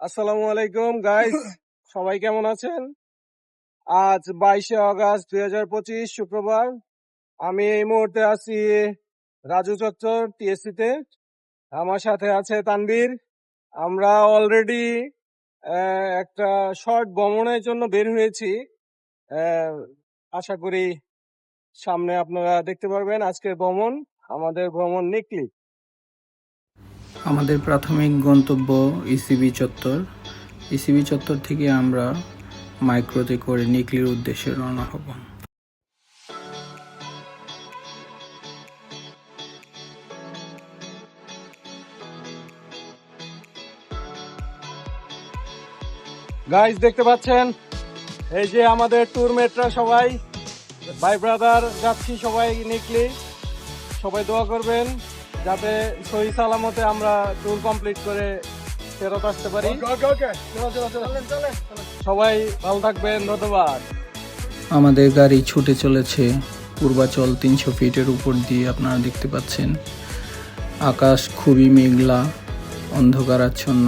আসসালামু আলাইকুম গাইস সবাই কেমন আছেন? আজ বাইশে আগস্ট দুই হাজার পঁচিশ শুক্রবার। আমি এই মুহূর্তে আছি রাজু চত্বর টিএসসি তে। আমার সাথে আছে তানবীর আমরা অলরেডি একটা শর্ট ভ্রমণের জন্য বের হয়েছি। আশা করি সামনে আপনারা দেখতে পারবেন আজকের ভ্রমণ আমাদের ভ্রমণ নিকলি আমাদের প্রাথমিক গন্তব্য ইসিবি চত্বর। ইসিবি চত্বর থেকে আমরা মাইক্রোতে করে নিকলির উদ্দেশ্যে রওনা হব। গাইস দেখতে পাচ্ছেন? এই যে আমাদের ট্যুর মেটরা সবাই, ভাই ব্রাদার যাচ্ছি সবাই নিকলি। সবাই দোয়া করবেন। যাতে সহি সালামতে আমরা ট্যুর কমপ্লিট করে ফেরত আসতে পারি। সবাই ভালো থাকবেন ধন্যবাদ। আমাদের গাড়ি ছুটে চলেছে। পূর্বাচল তিনশো ফিটের উপর দিয়ে আপনারা দেখতে পাচ্ছেন। আকাশ খুবই মেঘলা অন্ধকারাচ্ছন্ন।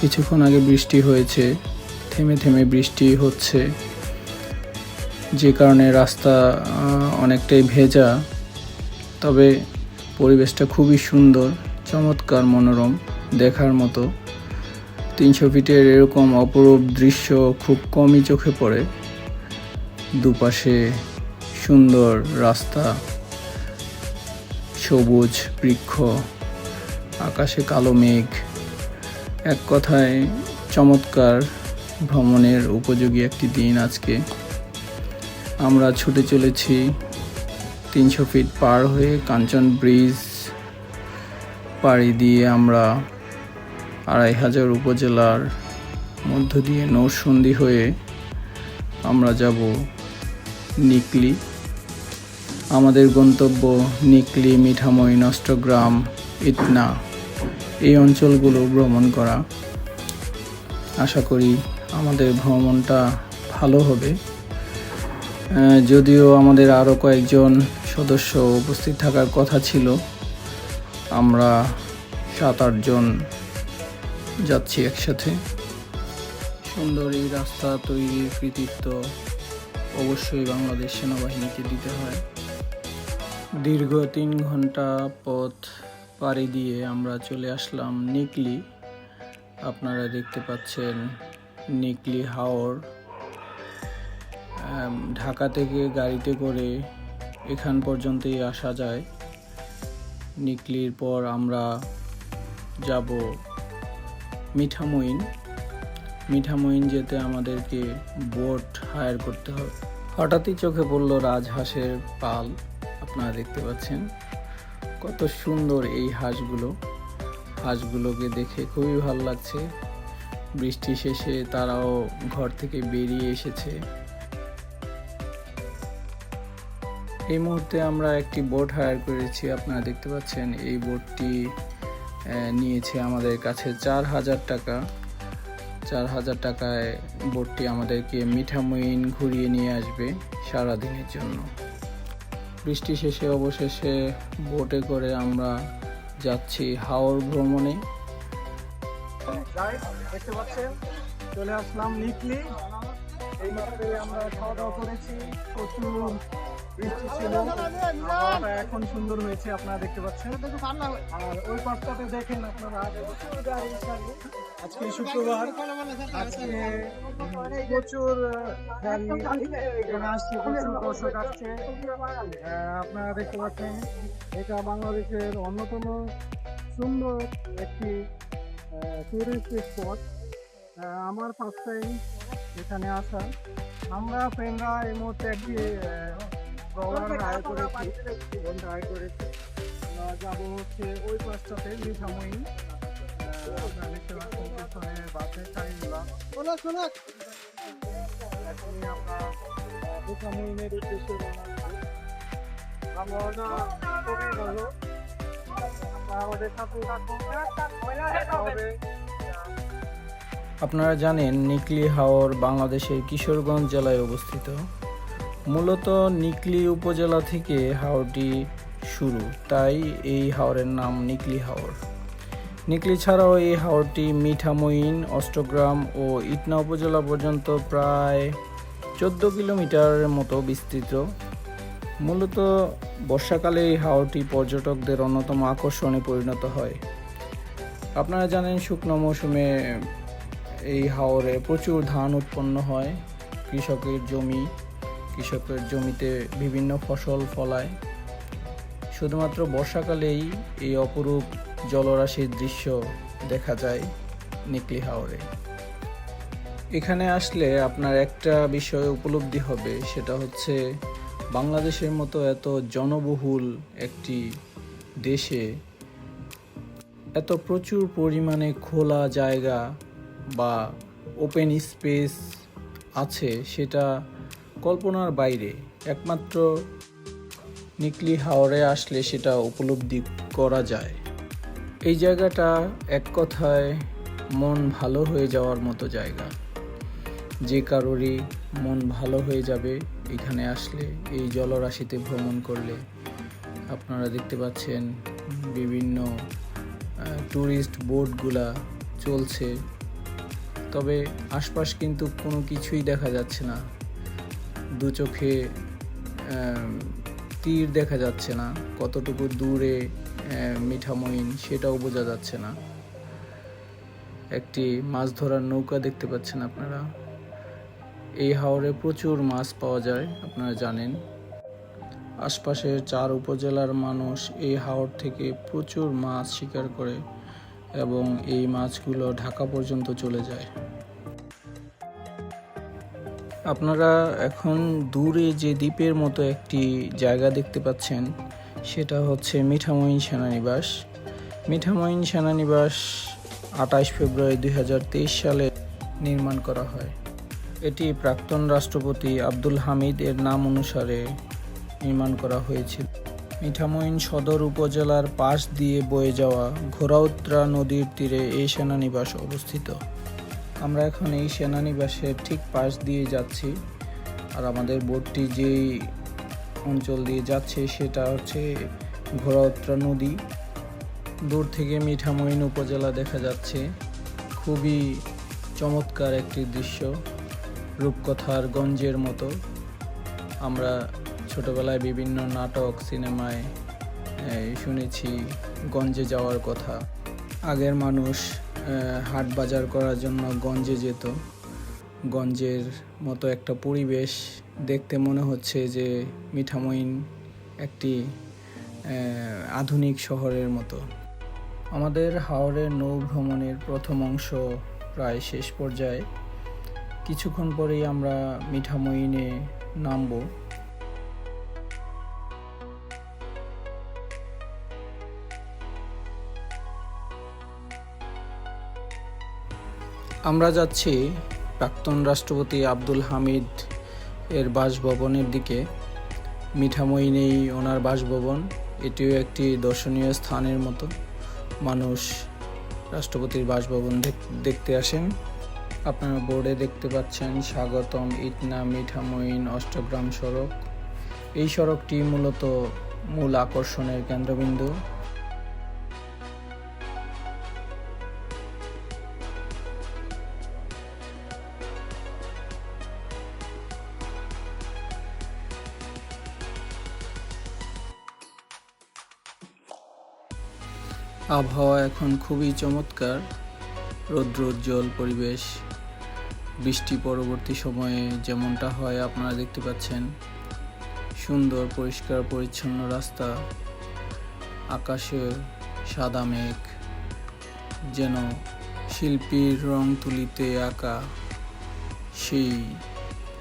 কিছুক্ষণ আগে বৃষ্টি হয়েছে থেমে থেমে বৃষ্টি হচ্ছে। যে কারণে রাস্তা অনেকটাই ভেজা। তবে পরিবেশটা খুবই সুন্দর, চমৎকার মনোরম দেখার মতো। তিনশো ফিটের এরকম অপরূপ দৃশ্য খুব কমই চোখে পড়ে। দুপাশে সুন্দর রাস্তা, সবুজ বৃক্ষ, আকাশে কালো মেঘ। এক কথায়, চমৎকার ভ্রমণের উপযোগী একটি দিন আজকে। আমরা ছুটে চলেছি তিনশো ফিট পার হয়ে কাঞ্চন ব্রিজ পাড়ি দিয়ে আমরা আড়াই হাজার উপজেলার মধ্য দিয়ে নৌসন্ধি হয়ে আমরা যাব নিকলি। আমাদের গন্তব্য নিকলি মিঠামই নষ্টগ্রাম ইটনা এই অঞ্চলগুলো ভ্রমণ করা। আশা করি আমাদের ভ্রমণটা ভালো হবে। যদিও আমাদের আরও কয়েকজন সদস্য উপস্থিত থাকার কথা ছিল। আমরা সাত আটজন যাচ্ছি একসাথে। সুন্দর এই রাস্তা তৈরির কৃতিত্ব অবশ্যই বাংলাদেশ সেনাবাহিনীকে দিতে হয়। দীর্ঘ তিন ঘণ্টা পথ পাড়ি দিয়ে আমরা চলে আসলাম নিকলি। আপনারা দেখতে পাচ্ছেন নিকলি হাওর। ঢাকা থেকে গাড়িতে করে এখান পর্যন্তই আসা যায়। নিকলির পর আমরা যাব মিঠামইন। মিঠামইন যেতে আমাদেরকে বোট হায়ার করতে হবে। হঠাৎই চোখে পড়ল রাজহাঁসের পাল। আপনারা দেখতে পাচ্ছেন কত সুন্দর এই হাঁসগুলো। হাঁসগুলোকে দেখে খুবই ভালো লাগছে। বৃষ্টি শেষে তারাও ঘর থেকে বেরিয়ে এসেছে। এই মুহূর্তে আমরা একটি বোট হায়ার করেছি আপনারা দেখতে পাচ্ছেন এই আহ, নিয়েছে আমাদের কাছে চার হাজার টাকা। চার হাজার টাকায় বোটটি আমাদেরকে মিঠামইন ঘুরিয়ে নিয়ে আসবে সারা দিনের জন্য। বৃষ্টি শেষে অবশেষে বোটে করে আমরা যাচ্ছি হাওর ভ্রমণে। চলে আসলাম নিকলি এই আমরা খাওয়া দাওয়া করেছি প্রচুর এখন সুন্দর হয়েছে, আপনারা দেখতে পাচ্ছেন। আর ওই পাশটাতে দেখেন আপনারা। আজকে শুক্রবার। আজকে প্রচুর আসছে, প্রচুর দর্শক আসছে। আপনারা দেখতে পাচ্ছেন, এটা বাংলাদেশের অন্যতম সুন্দর একটি টুরিস্ট স্পট আমার ফার্স্ট টাইম এখানে আসা। আমরা ফ্রেন্ডরা এই মুহূর্তে একটি প্রোগ্রাম আয় করেছি বোট আয় করেছি। আমরা হচ্ছে ওই পাশটাতে মিঠাময়ী আপনারা দেখতে পাচ্ছেন পেছনে এখনই আমরা মিঠাময়ীনের উদ্দেশ্যে আমরা খুবই ভালো আমাদের সাথে হবে আপনারা জানেন নিকলি হাওর বাংলাদেশের কিশোরগঞ্জ জেলায় অবস্থিত। মূলত নিকলি উপজেলা থেকে হাওরটি শুরু, তাই এই হাওরের নাম নিকলি হাওর। নিকলি ছাড়াও এই হাওরটি মিঠামইন, অষ্টগ্রাম ও ইটনা উপজেলা পর্যন্ত প্রায় চোদ্দ কিলোমিটারের মতো বিস্তৃত। মূলত বর্ষাকালে এই হাওরটি পর্যটকদের অন্যতম আকর্ষণে পরিণত হয়। আপনারা জানেন, শুকনো মৌসুমে এই হাওরে প্রচুর ধান উৎপন্ন হয়, কৃষকের জমি। কৃষকের জমিতে বিভিন্ন ফসল ফলায়। শুধুমাত্র বর্ষাকালেই এই অপরূপ জলরাশির দৃশ্য দেখা যায় নিকলি হাওরে। এখানে আসলে আপনার একটা বিষয় উপলব্ধি হবে, সেটা হচ্ছে বাংলাদেশের মতো এত জনবহুল একটি দেশে এত প্রচুর পরিমাণে খোলা জায়গা বা ওপেন স্পেস আছে, সেটা কল্পনার বাইরে, একমাত্র নিকলি হাওরে আসলে সেটা উপলব্ধি করা যায়। এই জায়গাটা এক কথায় মন ভালো হয়ে যাওয়ার মতো জায়গা। যে কারোরই মন ভালো হয়ে যাবে এখানে আসলে এই জলরাশিতে ভ্রমণ করলে। আপনারা দেখতে পাচ্ছেন বিভিন্ন ট্যুরিস্ট বোটগুলা চলছে। তবে আশপাশ কিন্তু কোনো কিছুই দেখা যাচ্ছে না। দু চোখে তীর দেখা যাচ্ছে না, কতটুকু দূরে মিঠামইন সেটাও বোঝা যাচ্ছে না। একটি মাছ ধরার নৌকা দেখতে পাচ্ছেন আপনারা। এই হাওরে প্রচুর মাছ পাওয়া যায়, আপনারা জানেন। আশপাশের চার উপজেলার মানুষ এই হাওর থেকে প্রচুর মাছ শিকার করে এবং এই মাছগুলো ঢাকা পর্যন্ত চলে যায়। আপনারা এখন দূরে যে দ্বীপের মতো একটি জায়গা দেখতে পাচ্ছেন, সেটা হচ্ছে মিঠামইন সেনানিবাস। মিঠামইন সেনানিবাস আঠাশ ফেব্রুয়ারি দু হাজার তেইশ সালে নির্মাণ করা হয়। এটি প্রাক্তন রাষ্ট্রপতি আব্দুল হামিদ এর নাম অনুসারে নির্মাণ করা হয়েছিল। মিঠামইন সদর উপজেলার পাশ দিয়ে বয়ে যাওয়া ঘোরাউত্রা নদীর তীরে এই সেনানিবাস অবস্থিত। আমরা এখন এই সেনানিবাসের ঠিক পাশ দিয়ে যাচ্ছি। আর আমাদের বোটটি যেই অঞ্চল দিয়ে যাচ্ছে সেটা হচ্ছে ঘোরাউত্রা নদী। দূর থেকে মিঠামইন উপজেলা দেখা যাচ্ছে। খুবই চমৎকার একটি দৃশ্য রূপকথার গঞ্জের মতো। আমরা ছোটবেলায় বিভিন্ন নাটক, সিনেমায় শুনেছি গঞ্জে যাওয়ার কথা। আগের মানুষ হাট বাজার করার জন্য গঞ্জে যেত। গঞ্জের মতো একটা পরিবেশ দেখতে মনে হচ্ছে যে মিঠামইন একটি আধুনিক শহরের মতো। আমাদের হাওড়ের নৌ ভ্রমণের প্রথম অংশ প্রায় শেষ পর্যায়ে। কিছুক্ষণ পরেই আমরা মিঠামইনে নামবো। আমরা যাচ্ছি প্রাক্তন রাষ্ট্রপতি আব্দুল হামিদ এর বাসভবনের দিকে। মিঠামইনেই ওনার বাসভবন। এটিও একটি দর্শনীয় স্থানের মতো। মানুষ রাষ্ট্রপতির বাসভবন দেখ- দেখতে আসেন। আপনারা বোর্ডে দেখতে পাচ্ছেন স্বাগতম ইটনা মিঠামইন অষ্টগ্রাম সড়ক। এই সড়কটি মূলত মূল আকর্ষণের কেন্দ্রবিন্দু। আবহাওয়া এখন খুবই চমৎকার। রৌদ্রোজ্জ্বল পরিবেশ। বৃষ্টি পরবর্তী সময়ে যেমনটা হয় আপনারা দেখতে পাচ্ছেন। সুন্দর, পরিষ্কার, পরিচ্ছন্ন রাস্তা। আকাশে সাদা মেঘ। যেন শিল্পীর রং তুলিতে আঁকা সেই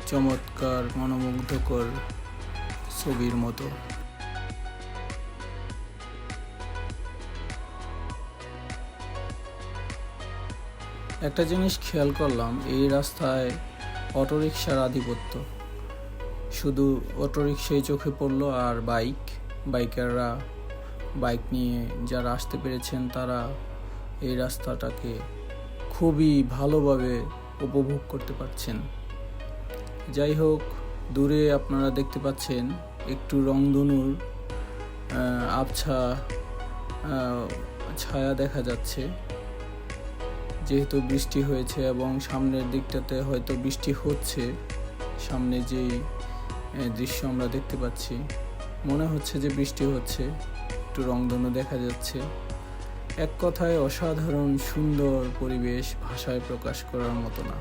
চমৎকার, মনোমুগ্ধকর ছবির মতো। একটা জিনিস খেয়াল করলাম, এই রাস্তায় অটোরিকশার আধিপত্য। শুধু অটোরিকশাই চোখে পড়ল আর বাইক, বাইকাররা বাইক নিয়ে যারা আসতে পেরেছেন তারা এই রাস্তাটাকে খুবই ভালোভাবে উপভোগ করতে পারছেন। যাই হোক, দূরে আপনারা দেখতে পাচ্ছেন একটু রংধনুর আবছা ছায়া দেখা যাচ্ছে। যেহেতু বৃষ্টি হয়েছে এবং সামনের দিকটাতে হয়তো বৃষ্টি হচ্ছে সামনে আহ, দৃশ্য আমরা দেখতে পাচ্ছি মনে হচ্ছে যে বৃষ্টি হচ্ছে একটু রংধনু দেখা যাচ্ছে। এক কথায় অসাধারণ সুন্দর পরিবেশ ভাষায় প্রকাশ করার মতো না।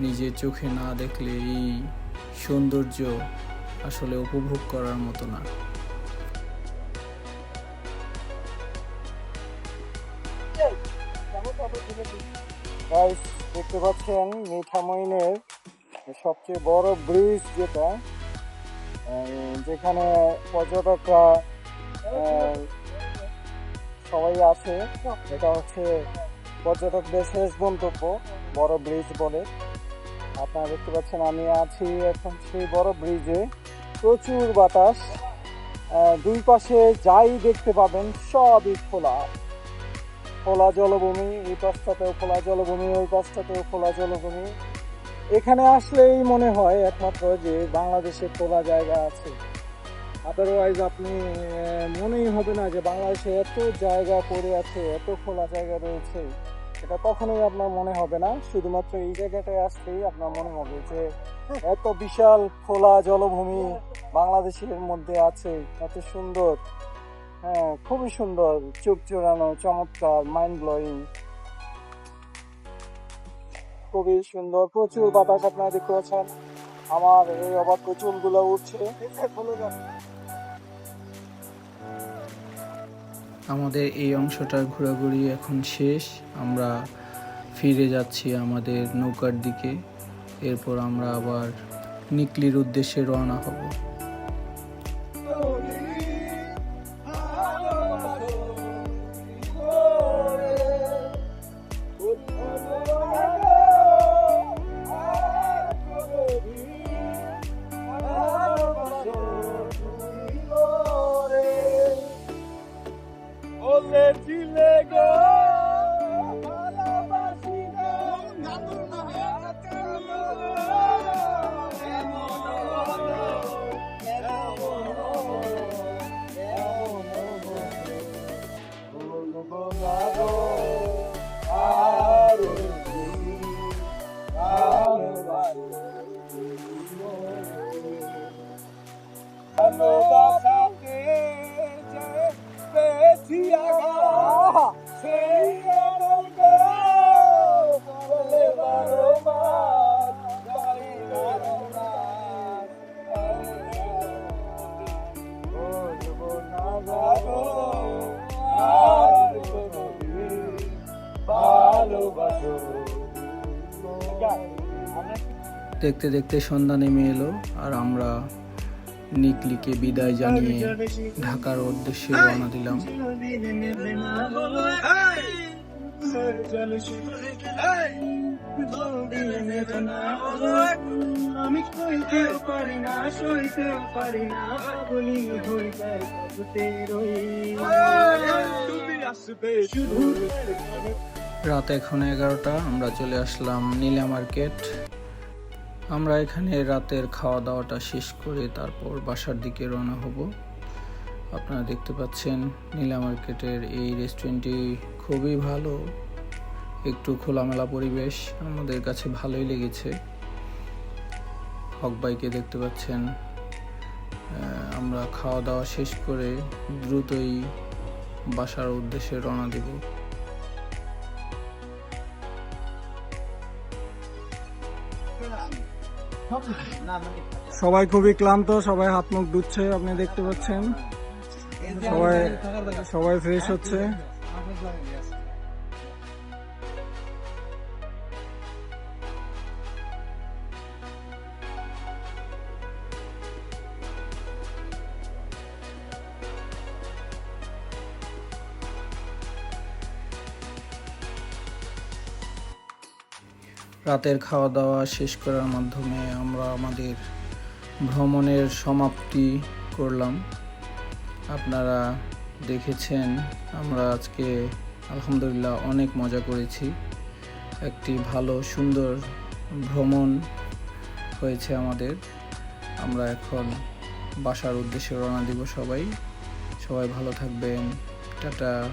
নিজে চোখে না দেখলে এই সৌন্দর্য আসলে উপভোগ করার মতো না। গাইস দেখতে পাচ্ছেন মিঠামইনের সবচেয়ে বড় ব্রিজ যেটা যেখানে পর্যটকরা সবাই আছে। এটা হচ্ছে পর্যটকদের শেষ গন্তব্য, বড় ব্রিজ বলে। আপনারা দেখতে পাচ্ছেন, আমি আছি এখন সেই বড় ব্রিজে প্রচুর বাতাস দুই পাশে যাই দেখতে পাবেন, সবই খোলা। খোলা জলভূমি, এই পাশটাতেও খোলা জলভূমি, ওই পাশটাতেও খোলা জলভূমি। এখানে আসলেই মনে হয় একমাত্র যে বাংলাদেশে খোলা জায়গা আছে। আদারওয়াইজ আপনি মনেই হবে না যে বাংলাদেশে এত জায়গা পড়ে আছে, এত খোলা জায়গা রয়েছে। এটা কখনোই আপনার মনে হবে না। শুধুমাত্র এই জায়গাটায় আসলেই আপনার মনে হবে যে এত বিশাল খোলা জলভূমি বাংলাদেশের মধ্যে আছে, এত সুন্দর। হ্যাঁ খুবই সুন্দর, চোখ জোড়ানো, চমৎকার মাইন্ড ব্লোয়িং খুবই সুন্দর, প্রচুর বাতাস আপনারা দেখতে পাচ্ছেন। আমার এই অবাধ্য চুলগুলো উঠছে। আমাদের এই অংশটার ঘোরাঘুরি এখন শেষ। আমরা ফিরে যাচ্ছি আমাদের নৌকার দিকে। এরপর আমরা আবার নিকলির উদ্দেশ্যে রওনা হব। chile, chile, go. দেখতে দেখতে সন্ধ্যা নেমে এলো আর আমরা নিকলিকে বিদায় জানিয়ে ঢাকার উদ্দেশ্যে রওনা দিলাম। আমি রাত এখন এগারোটা, আমরা চলে আসলাম নীলা মার্কেট। আমরা এখানে রাতের খাওয়া দাওয়াটা শেষ করে তারপর বাসার দিকে রওনা হব। আপনারা দেখতে পাচ্ছেন নীলা মার্কেটের এই রেস্টুরেন্টটি খুবই ভালো। একটু খোলামেলা পরিবেশ আমাদের কাছে ভালোই লেগেছে। হক বাইকে দেখতে পাচ্ছেন আমরা খাওয়া দাওয়া শেষ করে দ্রুতই বাসার উদ্দেশ্যে রওনা দেব। সবাই খুবই ক্লান্ত সবাই হাত মুখ ধুচ্ছে আপনি দেখতে পাচ্ছেন। সবাই সবাই ফ্রেশ হচ্ছে। রাতের খাওয়া দাওয়া শেষ করার মাধ্যমে আমরা আমাদের ভ্রমণের সমাপ্তি করলাম। আপনারা দেখেছেন, আমরা আজকে আলহামদুলিল্লাহ অনেক মজা করেছি। একটি ভালো, সুন্দর ভ্রমণ হয়েছে আমাদের। আমরা এখন বাসার উদ্দেশ্যে রওনা দিব সবাই। সবাই ভালো থাকবেন। টাটা।